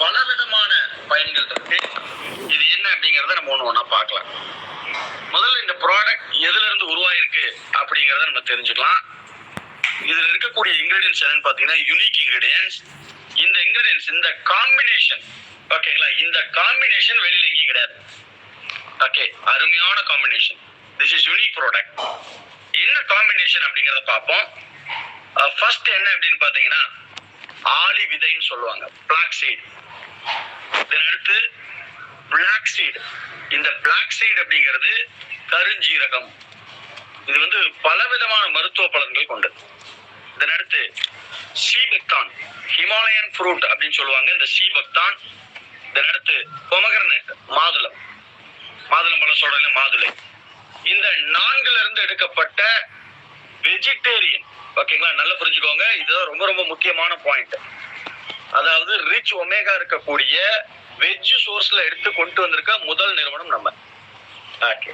பலவிதமான பயன்கள் இருக்கு இது என்ன அப்படிங்கறத நம்ம ஒண்ணு ஒண்ணா பார்க்கலாம். முதல்ல இந்த ப்ராடக்ட் எதுல இருந்து உருவாயிருக்கு அப்படிங்கறத நம்ம தெரிஞ்சுக்கலாம். இதுல இருக்கக்கூடிய இன்கிரீடியன்ஸ் என்னன்னு பாத்தீங்கன்னா யூனிக் இன்கிரீடியன்ஸ் இந்த இன்கிரீடியன்ஸ் இந்த காம்பினேஷன் ஓகேங்களா இந்த காம்பினேஷன் வெளியில எங்கேயும் கிடையாது. ஓகே அருமையான combination this is unique product என்ன காம்பினேஷன் அப்படிங்கறத பார்ப்போம். ஃபர்ஸ்ட் என்ன அப்படின்னு பாத்தீங்கன்னா ஆலி விதைன்னு சொல்லுவாங்க. பிளாக் சீட் இதனடுத்து பிளாக் சீட் இந்த பிளாக் சீட் அப்படிங்கிறது கருஞ்சீரகம். இது வந்து பலவிதமான மருத்துவ பலன்கள் கொண்டது இதனடுத்து சீபக்தான். ஹிமாலயன் ஃப்ரூட் அப்படின்னு சொல்லுவாங்க. இந்த சீபக்தான். இதன் அடுத்து பொமகரனட் மாதுளம். மாதுளம் பழம் சொல்றாங்க மாதுளை. இந்த நான்குல இருந்து எடுக்கப்பட்ட வெஜிடேரியன் ஓகேங்களா? நல்லா புரிஞ்சுக்கோங்க. இதுதான் ரொம்ப ரொம்ப முக்கியமான பாயிண்ட் அதாவது ரிச் ஒமேகா இருக்கக்கூடிய வெஜ் சோர்ஸ்ல எடுத்து கொண்டு வந்திருக்க முதல் நிறுவனம் நம்ம. ஓகே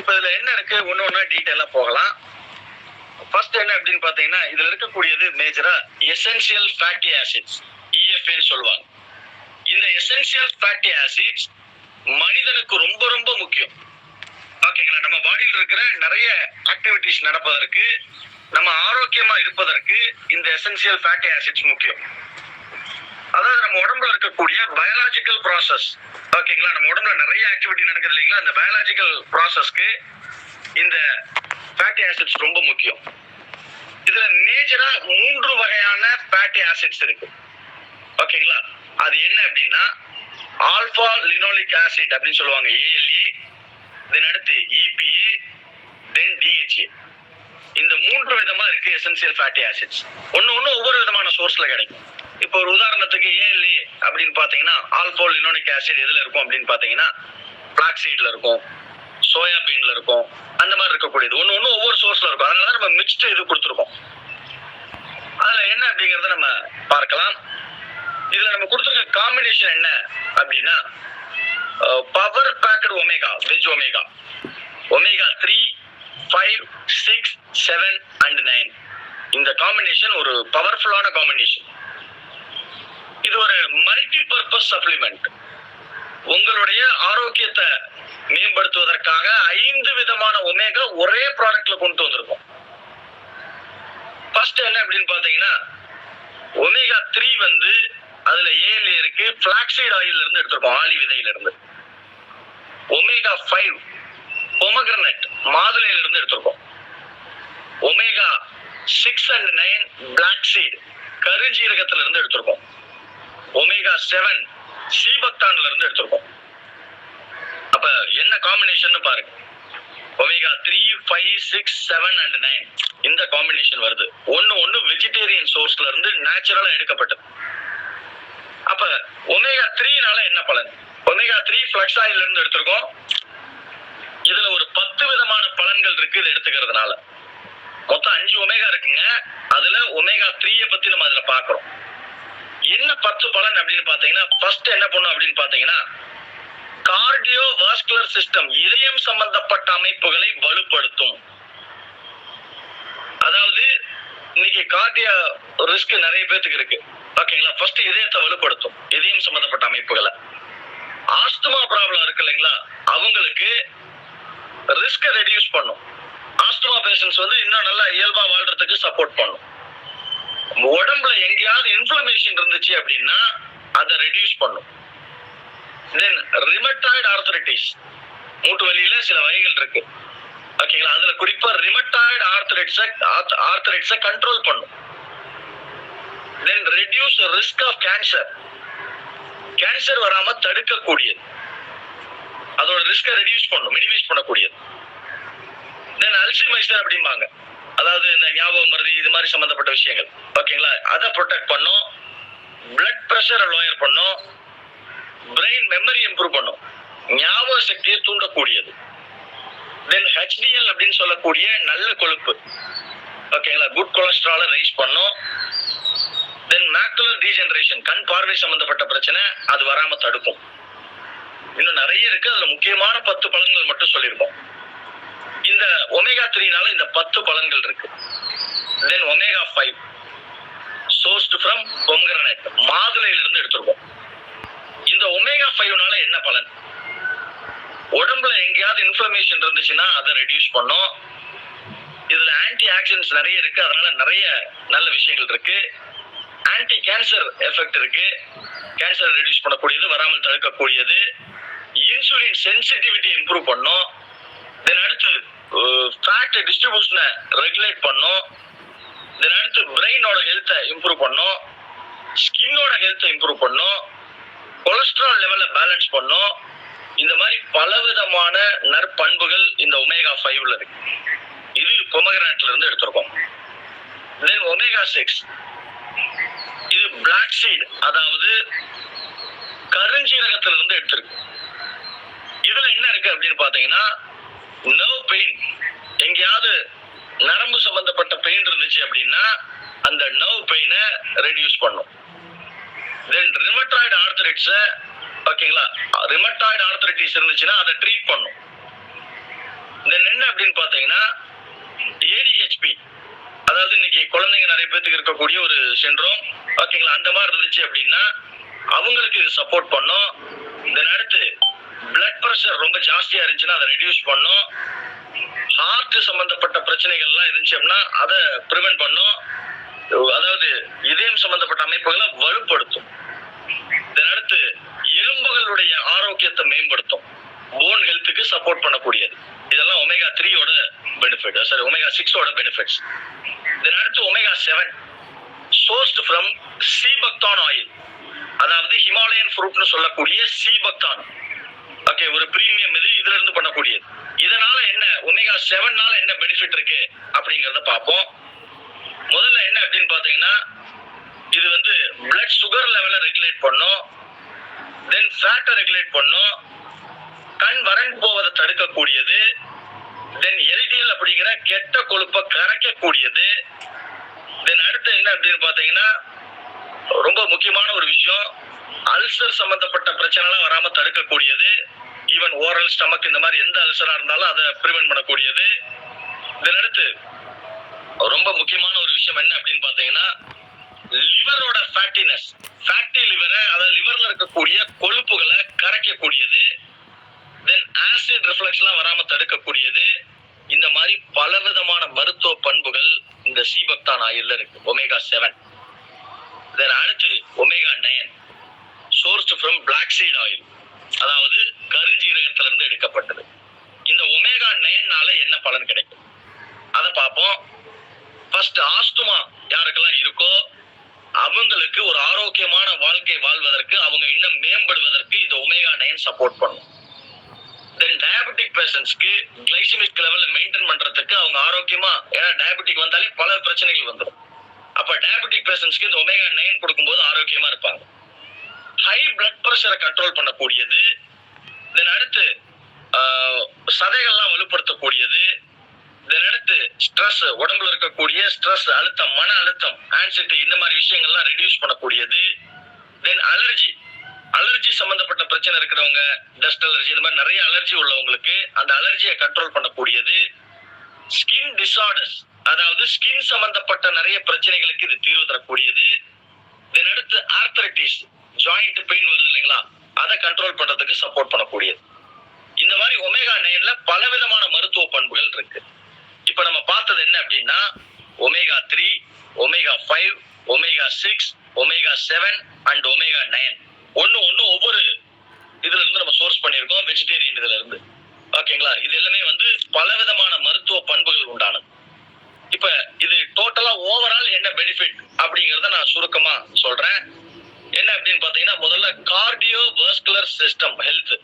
இப்போ இதுல என்ன இருக்கு? ஒன்னு ஒன்னா டீட்டெயிலா போகலாம். ஃபர்ஸ்ட் என்ன அப்படின்னு பாத்தீங்கன்னா இதுல இருக்கக்கூடியது மேஜரா எசென்சியல் ஃபேட்டி ஆசிட்ஸ் இஎஃப்ஏன்னு சொல்லுவாங்க. இந்த எசென்சியல் ஃபேட்டி ஆசிட்ஸ் மனிதனுக்கு ரொம்ப ரொம்ப முக்கியம். ஓகேங்களா நம்ம பாடியில் இருக்கிற நிறைய ஆக்டிவிட்டிஸ் நடப்பதற்கு நம்ம ஆரோக்கியமா இருப்பதற்கு இந்த எசென்சியல் ஃபேட்டி ஆசிட்ஸ் முக்கியம். அதாவது நம்ம உடம்புல இருக்கக்கூடிய பயாலாஜிக்கல் ப்ராசஸ் ஓகேங்களா? நம்ம உடம்புல நிறைய ஆக்டிவிட்டி நடக்குது இல்லைங்களா? அந்த பயாலாஜிக்கல் ப்ராசஸ்க்கு இந்த ஃபேட்டி ஆசிட்ஸ் ரொம்ப முக்கியம். இதுல மேஜரா மூன்று வகையான ஃபேட்டி ஆசிட்ஸ் இருக்கு. ஓகேங்களா? அது என்ன அப்படின்னா ஆல்பா லினோலிக் ஆசிட் அப்படின்னு சொல்லுவாங்க. ஏஎல்இ தென் அடுத்து இபிஇ தென் டிஹெச்ஏ இந்த மூன்று விதமா இருக்கு எசென்சியல் ஃபேட்டி ஆசிட்ஸ் ஒன்னு ஒண்ணு ஒவ்வொரு விதமான சோர்ஸ்ல கிடைக்கும். இப்போ ஒரு உதாரணத்துக்கு ஏஎல்ஏ அப்படின்னு பாத்தீங்கன்னா ஆல்கோல் லினோனிக் ஆசிட் எதுல இருக்கும் அப்படின்னு பாத்தீங்கன்னா பிளாக் சீட்ல இருக்கும் சோயாபீன்ல இருக்கும் அந்த மாதிரி இருக்கக்கூடியது. ஒன்னு ஒன்னு ஒவ்வொரு சோர்ஸ்ல இருக்கும். அதனால நம்ம மிக்ஸ்டு இது கொடுத்துருக்கோம். அதுல என்ன அப்படிங்கறத நம்ம பார்க்கலாம். இதுல நம்ம கொடுத்துருக்க காம்பினேஷன் என்ன அப்படின்னா power packed omega veg omega omega three five six seven and nine இந்த காம்பினேஷன் ஒரு பவர்ஃபுல்லான காம்பினேஷன் இது ஒரு மல்டி பர்பஸ் சப்ளிமெண்ட் உங்களுடைய ஆரோக்கியத்தை மேம்படுத்துவதற்காக ஐந்து விதமான ஒமேகா ஒரே ப்ராடக்ட்ல கொண்டு வந்திருக்கோம். ஃபர்ஸ்ட் என்ன அப்படின்னு பாத்தீங்கன்னா ஒமேகா த்ரீ வந்து அதுல ஏழு இருக்கு பிளாக்சைடு ஆயில் இருந்து எடுத்திருக்கோம் ஆலி விதையில இருந்து. ஒமேகா ஃபைவ் பொமக்ரனட் மாதுளையில இருந்து எடுத்திருக்கோம். Omega six and nine black seed கருஞ்சீரகத்துல இருந்து எடுத்திருக்கோம். ஒமேகா செவன் சீபக்தான்ல இருந்து எடுத்திருக்கோம். அப்ப என்ன காம்பினேஷன் பாருங்க. Omega three five six seven and nine இந்த காம்பினேஷன் வருது. ஒன்னு ஒன்னு வெஜிடேரியன் சோர்ஸ்ல இருந்து நேச்சுரலா எடுக்கப்பட்டது. அப்ப ஒமேகா த்ரீனால என்ன பலன்? ஒமேகா த்ரீ ஃபிளக்ஸ் ஆயில் இருந்து எடுத்திருக்கோம். இதுல ஒரு பத்து விதமான பலன்கள் இருக்கு இதை எடுத்துக்கிறதுனால. மொத்தம் அஞ்சு ஒமேகா இருக்குங்க. அதுல ஒமேகா த்ரீய பத்தி நம்ம அதுல பாக்குறோம் என்ன பத்து பலன் அப்படின்னு பாத்தீங்கன்னா ஃபர்ஸ்ட் என்ன பண்ணும் அப்படின்னு பாத்தீங்கன்னா கார்டியோ வாஸ்குலர் சிஸ்டம் இதயம் சம்பந்தப்பட்ட அமைப்புகளை வலுப்படுத்தும். அதாவது இன்னைக்கு கார்டியா ரிஸ்க் நிறைய பேத்துக்கு இருக்கு. ஓகேங்களா? ஃபர்ஸ்ட் இதயத்தை வலுப்படுத்தும். இதயம் சம்பந்தப்பட்ட அமைப்புகளை. ஆஸ்துமா ப்ராப்ளம் இருக்கு இல்லைங்களா? அவங்களுக்கு ரிஸ்கை ரெடியூஸ் பண்ணும். ஆஸ்துமா பேஷன்ஸ் வந்து இன்னும் நல்லா இயல்பா வாழ்றதுக்கு சப்போர்ட் பண்ணும். உடம்புல எங்கேயாவது இன்ஃப்ளமேஷன் இருந்துச்சு அப்படின்னா அதை ரெடியூஸ் பண்ணும். தென் ரிமட்டாய்டு ஆர்த்தரைட்டிஸ் மூட்டு வலியில சில வகைகள் இருக்கு. ஓகேங்களா அதுல குறிப்பா ரிமட்டாய்டு ஆர்த்தரைட்ஸை ஆர்த்தரைட்ஸை கண்ட்ரோல் பண்ணும். Then reduce risk of cancer cancer வராம தடுக்கக்கூடியது. அதோட ரிஸ்கை ரெடியூஸ் பண்ணும் மினிமைஸ் பண்ணக்கூடியது. தென் அல்சிமைசர் அப்படிம்பாங்க. அதாவது இந்த ஞாபகம் மருதி இது மாதிரி சம்மந்தப்பட்ட விஷயங்கள். ஓகேங்களா? அதை ப்ரொடெக்ட் பண்ணும். பிளட் ப்ரெஷரை லோயர் பண்ணும். பிரெயின் மெமரி இம்ப்ரூவ் பண்ணும். ஞாபக சக்தியை தூண்டக்கூடியது. தென் ஹெச்டிஎல் அப்படின்னு சொல்லக்கூடிய நல்ல கொழுப்பு. ஓகேங்களா? குட் கொலஸ்ட்ராலை ரைஸ் பண்ணும். தென் மேக்குலர் டீஜென்ரேஷன் கண் பார்வை சம்பந்தப்பட்ட பிரச்சனை அது வராம தடுக்கும். இன்னும் நிறைய இருக்கு. அதுல முக்கியமான பத்து பலன்கள் மட்டும் சொல்லியிருக்கோம். இந்த ஒமேகா த்ரீனால இந்த பத்து பலன்கள் இருக்கு. Then omega five sourced from pomegranate மாதுளையில இருந்து எடுத்திருக்கோம். இந்த ஒமேகா ஃபைவ்னால என்ன பலன்? உடம்புல எங்கேயாவது இன்ஃப்ளமேஷன் இருந்துச்சுன்னா அதை ரெடியூஸ் பண்ணும். இதுல ஆன்டி ஆக்சிடென்ட்ஸ் நிறைய இருக்கு. அதனால நிறைய நல்ல விஷயங்கள் இருக்கு. ஆன்டி கேன்சர் எஃபெக்ட் இருக்கு. கேன்சர் ரெடியூஸ் பண்ணக்கூடியது வராமல் தடுக்கக்கூடியது. இன்சுலின் சென்சிட்டிவிட்டி இம்ப்ரூவ் பண்ணும். தென் அடுத்து ஃபேட் டிஸ்ட்ரிபியூஷனை ரெகுலேட் பண்ணும். தென் அடுத்து பிரெயினோட ஹெல்த்தை இம்ப்ரூவ் பண்ணும். ஸ்கின்னோட ஹெல்த்தை இம்ப்ரூவ் பண்ணும். கொலஸ்ட்ரால் லெவலை பேலன்ஸ் பண்ணும். இந்த மாதிரி பலவிதமான நற்பண்புகள் இந்த ஒமேகா ஃபைவ்ல இருக்கு. இது பொமகிரானட்ல இருந்து எடுத்திருக்கோம். தென் ஒமேகா சிக்ஸ் இது பிளாக் சீட் அதாவது கருஞ்சீரகத்துல இருந்து எடுத்திருக்கு. இதுல என்ன இருக்கு அப்படின்னு பாத்தீங்கன்னா நர்வ் பெயின் எங்கேயாவது நரம்பு சம்பந்தப்பட்ட பெயின் இருந்துச்சு அப்படின்னா அந்த நர்வ் பெயினை ரெடியூஸ் பண்ணும். தென் ரிமட்டாய்டு ஆர்த்தரைட்ஸ ஓகேங்களா? ரிமட்டாய்டு ஆர்த்தரைட்டிஸ் இருந்துச்சுன்னா அதை ட்ரீட் பண்ணும். தென் என்ன அப்படின்னு பாத்தீங்கன்னா ஏடிஹெச்பி அதாவது இன்னைக்கு குழந்தைங்க நிறைய பேத்துக்கு இருக்கக்கூடிய ஒரு சின்ரோம் ஓகேங்களா அந்த மாதிரி இருந்துச்சு அப்படின்னா அவங்களுக்கு இது சப்போர்ட் பண்ணும். தென் அடுத்து பிளட் ப்ரெஷர் ரொம்ப ஜாஸ்தியா இருந்துச்சுன்னா அதை ரெடியூஸ் பண்ணும். ஹார்ட் சம்பந்தப்பட்ட பிரச்சனைகள்லாம் இருந்துச்சு அப்படின்னா அதை ப்ரிவென்ட் பண்ணும். அதாவது இதயம் சம்பந்தப்பட்ட அமைப்புகளை வலுப்படுத்தும். இதன் அடுத்து எலும்புகளுடைய ஆரோக்கியத்தை மேம்படுத்தும். போன் ஹெல்த்துக்கு சப்போர்ட் பண்ணக்கூடியது. இதெல்லாம் ஒமேகா த்ரீயோட பெனிஃபிட் சாரி ஒமேகா சிக்ஸோட பெனிஃபிட்ஸ் இதன் அடுத்து omega seven sourced from sea buckthorn oil அதாவது ஹிமாலயன் ஃப்ரூட்னு சொல்லக்கூடிய சீபக்தான் ஓகே ஒரு பிரீமியம் இது இதுல இருந்து பண்ணக்கூடியது. இதனால என்ன ஒமேகா செவன்னால என்ன பெனிஃபிட் இருக்கு அப்படிங்கறத பார்ப்போம். முதல்ல என்ன அப்படின்னு பாத்தீங்கன்னா இது வந்து பிளட் சுகர் லெவலை ரெகுலேட் பண்ணும். தென் ஃபேட்டை ரெகுலேட் பண்ணும். கண் வறண்டு போவதை தடுக்கக்கூடியது தென் எல்டிஎல் அப்படிங்கிற கெட்ட கொழுப்பை கரைக்கக்கூடியது. தென் அடுத்து என்ன அப்படின்னு பாத்தீங்கன்னா ரொம்ப முக்கியமான ஒரு விஷயம் அல்சர் சம்பந்தப்பட்ட பிரச்சனைலாம் வராம தடுக்கக்கூடியது. ஈவன் ஓரல் ஸ்டமக் இந்த மாதிரி எந்த அல்சரா இருந்தாலும் அதை ப்ரிவென்ட் பண்ணக்கூடியது. இதன் அடுத்து ரொம்ப முக்கியமான ஒரு விஷயம் என்ன அப்படின்னு பாத்தீங்கன்னா லிவரோட ஃபேட்டினஸ் ஃபேட்டி லிவரை அதாவது லிவர்ல இருக்கக்கூடிய கொழுப்புகளை கரைக்கக்கூடியது. தென் ஆசிட் ரிஃப்ளெக்ஸ்லாம் வராம தடுக்கக்கூடியது. இந்த மாதிரி பல விதமான மருத்துவ பண்புகள் இந்த சீபக்தான் ஆயில்ல இருக்கு ஒமேகா செவன் தென் அடுத்து omega nine sourced from black seed oil அதாவது கருஞ்சீரகத்துல இருந்து எடுக்கப்பட்டது. இந்த ஒமேகா நைன்னால என்ன பலன் கிடைக்கும்? அதை பார்ப்போம். ஃபர்ஸ்ட் ஆஸ்துமா யாருக்கெல்லாம் இருக்கோ அவங்களுக்கு ஒரு ஆரோக்கியமான வாழ்க்கை வாழ்வதற்கு அவங்க இன்னும் மேம்படுவதற்கு இந்த ஒமேகா நைன் சப்போர்ட் பண்ணும். தென் டயபெட்டிக் பேஷன்ஸ்க்கு கிளைசிமிக் லெவலில் மெயின்டைன் பண்றதுக்கு அவங்க ஆரோக்கியமா ஏன்னா டயபெட்டிக் வந்தாலே பல பிரச்சனைகள் வந்துடும் அப்ப டயபெட்டிக் பேஷன்ஸ்க்கு இந்த ஒமேகா நைன் கொடுக்கும்போது ஆரோக்கியமா இருப்பாங்க. ஹை பிளட் ப்ரெஷரை கண்ட்ரோல் பண்ணக்கூடியது. தென் அடுத்து சதைகள்லாம் வலுப்படுத்தக்கூடியது. தென் அடுத்து ஸ்ட்ரெஸ் உடம்புல இருக்கக்கூடிய ஸ்ட்ரெஸ் அழுத்தம் மன அழுத்தம் ஆன்சைட்டி இந்த மாதிரி விஷயங்கள்லாம் ரெடியூஸ் பண்ணக்கூடியது. தென் அலர்ஜி அலர்ஜி சம்பந்தப்பட்ட பிரச்சனை இருக்கிறவங்க டஸ்ட் அலர்ஜி இந்த மாதிரி நிறைய அலர்ஜி உள்ளவங்களுக்கு அந்த அலர்ஜியை கண்ட்ரோல் பண்ணக்கூடியது ஸ்கின் டிசார்டர்ஸ் அதாவது ஸ்கின் சம்பந்தப்பட்ட நிறைய பிரச்சனைகளுக்கு இது தீர்வு தரக்கூடியது. தென் அடுத்து ஆர்த்தரைட்டிஸ் ஜாயிண்ட் பெயின் வருது இல்லைங்களா? அதை கண்ட்ரோல் பண்றதுக்கு சப்போர்ட் பண்ணக்கூடியது. இந்த மாதிரி ஒமேகா நைன்ல பலவிதமான மருத்துவ பண்புகள் இருக்கு. இப்ப நம்ம பார்த்தது என்ன அப்படின்னா omega three omega five omega six omega seven and omega nine ஒன்று ஒன்று ஒவ்வொரு இதுல இருந்து நம்ம சோர்ஸ் பண்ணியிருக்கோம் வெஜிடேரியன் இதுல இருந்து. ஓகேங்களா இது எல்லாமே வந்து பல விதமான மருத்துவ பண்புகள் உண்டானது. இப்ப இது டோட்டலா ஓவரால் என்ன பெனிஃபிட் அப்படிங்கறத நான் சுருக்கமா சொல்றேன். என்ன அப்படின்னு பாத்தீங்கன்னா முதல்ல கார்டியோ வேஸ்குலர் சிஸ்டம் ஹெல்த்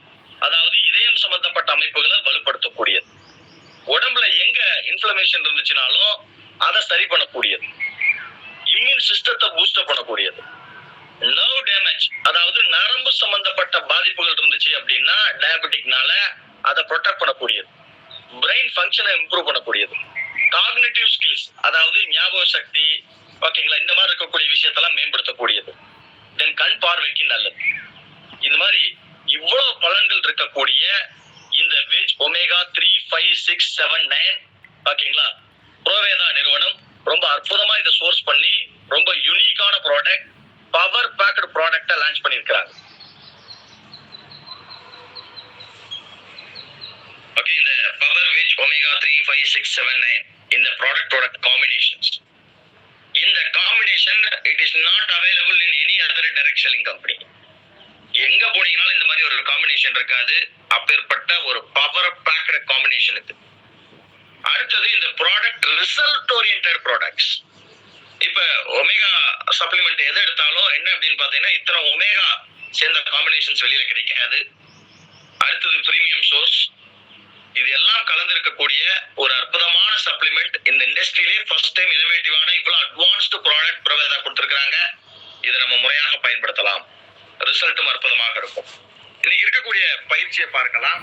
அதாவது இதயம் சம்பந்தப்பட்ட அமைப்புகளை வலுப்படுத்தக்கூடியது. உடம்புல எங்க இன்ஃப்ளமேஷன் இருந்துச்சுனாலும் அதை சரி பண்ணக்கூடியது. இம்யூன் சிஸ்டத்தை பூஸ்டப் பண்ணக்கூடியது. நர்வ் டேமேஜ் அதாவது நரம்பு சம்பந்தப்பட்ட பாதிப்புகள் இருந்துச்சு அப்படின்னா டயபெட்டிக்னால அதை ப்ரொடெக்ட் பண்ணக்கூடியது. பிரெயின் ஃபங்க்ஷனை இம்ப்ரூவ் பண்ணக்கூடியது. காக்னேட்டிவ் ஸ்கில்ஸ் அதாவது ஞாபக சக்தி ஓகேங்களா இந்த மாதிரி இருக்கக்கூடிய விஷயத்தெல்லாம் மேம்படுத்தக்கூடியது. தென் கண் பார்வைக்கு நல்லது. இந்த மாதிரி இவ்வளவு பலன்கள் இருக்கக்கூடிய இந்த veg omega three five six seven nine ஓகேங்களா புரோவேதா நிறுவனம் ரொம்ப அற்புதமா இதை சோர்ஸ் பண்ணி ரொம்ப யூனிக்கான ப்ராடக்ட் பவர் பேக்டு ப்ராடக்ட்டை லான்ச் பண்ணியிருக்கிறாங்க ஓகே இந்த power which omega three five six seven nine இந்த ப்ராடக்டோட காம்பினேஷன்ஸ் இந்த combination it is not available in any other direct selling company எங்க போனீங்கனாலும் இந்த மாதிரி ஒரு காம்பினேஷன் இருக்காது. அப்பேற்பட்ட ஒரு பவர் பேக்டு காம்பினேஷன் இது. அடுத்தது இந்த ப்ராடக்ட் ரிசல்ட் ஓரியன்ட் ப்ராடக்ட்ஸ் இப்ப ஒமேகா சப்ளிமெண்ட் எதை எடுத்தாலும் என்ன அப்படின்னு பாத்தீங்கன்னா இத்தனை ஒமேகா சேர்ந்த காம்பினேஷன்ஸ் வெளியில கிடைக்காது. அடுத்தது பிரீமியம் சோர்ஸ் இது எல்லாம் கலந்து இருக்கக்கூடிய ஒரு அற்புதமான சப்ளிமெண்ட் இந்த இண்டஸ்ட்ரியிலே ஃபர்ஸ்ட் டைம் இனோவேட்டிவான இவ்வளவு அட்வான்ஸ்டு ப்ராடக்ட் பிரபேதா கொடுத்துருக்காங்க இதை நம்ம முறையாக பயன்படுத்தலாம். ரிசல்ட்டும் அற்புதமாக இருக்கும். இன்னைக்கு இருக்கக்கூடிய பயிற்சியை பார்க்கலாம்.